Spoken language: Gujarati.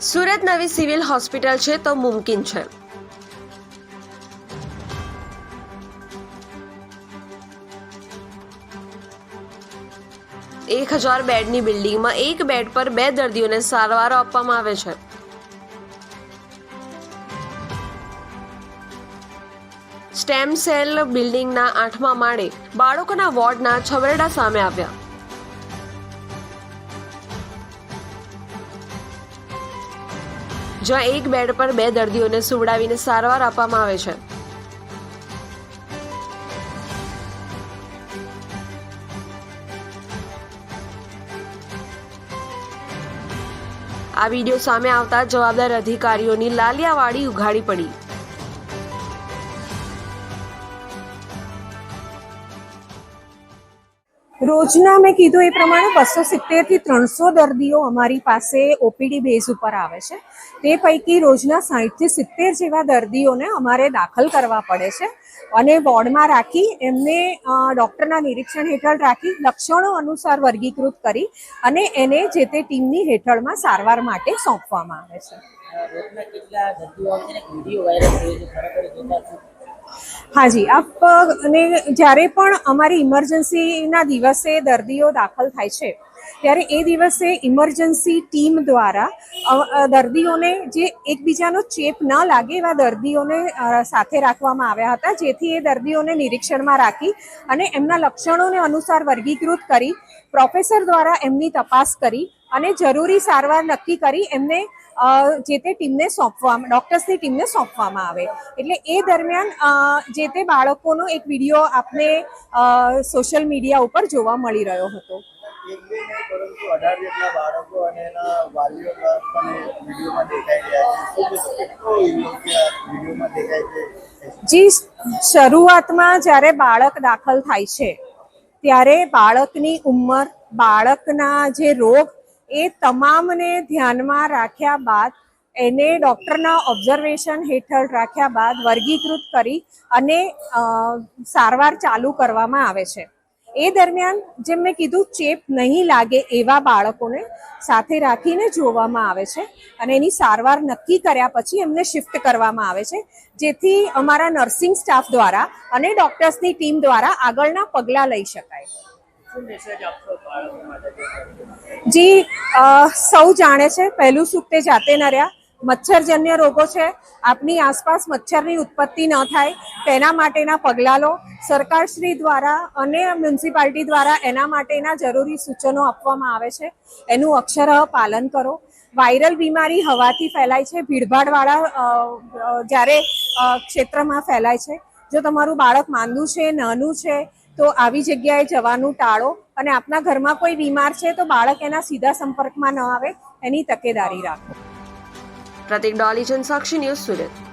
સુરત નવી સિવિલ હોસ્પિટલ છે તો મુમકિન છે. એક હજાર બેડની બિલ્ડિંગમાં એક બેડ પર બે દર્દીઓને સારવાર આપવામાં આવે છે. સ્ટેમ સેલ બિલ્ડિંગના આઠમા માળે બાળકોના વોર્ડના છબરડા સામે આવ્યા. જ્યાં એક બેડ પર બે દર્દીઓને સુવડાવીને સારવાર આપવામાં આવે છે. આ વીડિયો સામે આવતા જવાબદાર અધિકારીઓની લાલિયાવાડી ઉઘાડી પડી. રોજના મેં કીધું એ પ્રમાણે બસો સિત્તેરથી ત્રણસો દર્દીઓ અમારી પાસે ઓપીડી બેઝ ઉપર આવે છે. તે પૈકી રોજના સાહીઠથી સિત્તેર જેવા દર્દીઓને અમારે દાખલ કરવા પડે છે. અને વોર્ડમાં રાખી એમને ડૉક્ટરના નિરીક્ષણ હેઠળ રાખી લક્ષણો અનુસાર વર્ગીકૃત કરી અને એને જે તે ટીમની હેઠળમાં સારવાર માટે સોંપવામાં આવે છે. હાજી આપ અ, અને જ્યારે પણ અમારી ઇમરજન્સીના દિવસે દર્દીઓ દાખલ થાય છે ત્યારે એ દિવસે ઇમરજન્સી ટીમ દ્વારા દર્દીઓને જે એકબીજાનો ચેપ ન લાગે એવા દર્દીઓને સાથે રાખવામાં આવ્યા હતા જેથી એ દર્દીઓને નિરીક્ષણમાં રાખી અને એમના લક્ષણોને અનુસાર વર્ગીકૃત કરી પ્રોફેસર દ્વારા એમની તપાસ કરી અને જરૂરી સારવાર નક્કી કરી એમને જે તે ટીમને સોંપવામાં, ડૉક્ટર્સની ટીમને સોંપવામાં આવે. એટલે એ દરમિયાન જે તે બાળકોનો એક વીડિયો આપને સોશિયલ મીડિયા ઉપર જોવા મળી રહ્યો હતો. જી, શરૂઆતમાં જ્યારે બાળક દાખલ થાય છે, ત્યારે બાળકની ઉંમર, બાળકના જે રોગ એ તમામને ધ્યાનમાં રાખ્યા બાદ, એને ડૉક્ટરના ઓબ્ઝર્વેશન હેઠળ રાખ્યા બાદ વર્ગીકૃત કરી અને સારવાર ચાલુ કરવામાં આવે છે. એ દરમિયાન જેમ મેં કીધું, ચેપ નહીં લાગે એવા બાળકોને સાથે રાખીને જોવામાં આવે છે અને એની સારવાર નક્કી કર્યા પછી એમને શિફ્ટ કરવામાં આવે છે. જેથી અમારા નર્સિંગ સ્ટાફ દ્વારા અને ડૉક્ટર્સની ટીમ દ્વારા આગળના પગલાં લઈ શકાય. જે સૌ જાણે છે, પહેલું સુખ તે જાતે ન રહ્યા. મચ્છરજન્ય રોગો છે. આપની આસપાસ મચ્છરની ઉત્પત્તિ ન થાય. તેના માટેના પગલાં લો સરકારશ્રી દ્વારા અને મ્યુનિસિપાલિટી દ્વારા એના માટેના જરૂરી સૂચનો આપવામાં આવે છે. એનું અક્ષરઃ પાલન કરો. વાયરલ બીમારી હવાથી ફેલાય છે. ભીડભાડવાળા જ્યારે ક્ષેત્રમાં ફેલાય છે. જો તમારું બાળક માંદું છે, નાનું છે તો આવી જગ્યાએ જવાનું ટાળો. અને આપના ઘરમાં કોઈ બીમાર છે તો બાળક એના સીધા સંપર્કમાં ન આવે, એની તકેદારી રાખો. પ્રતિક ડોલીજન સાક્ષી ન્યૂઝ સુરત.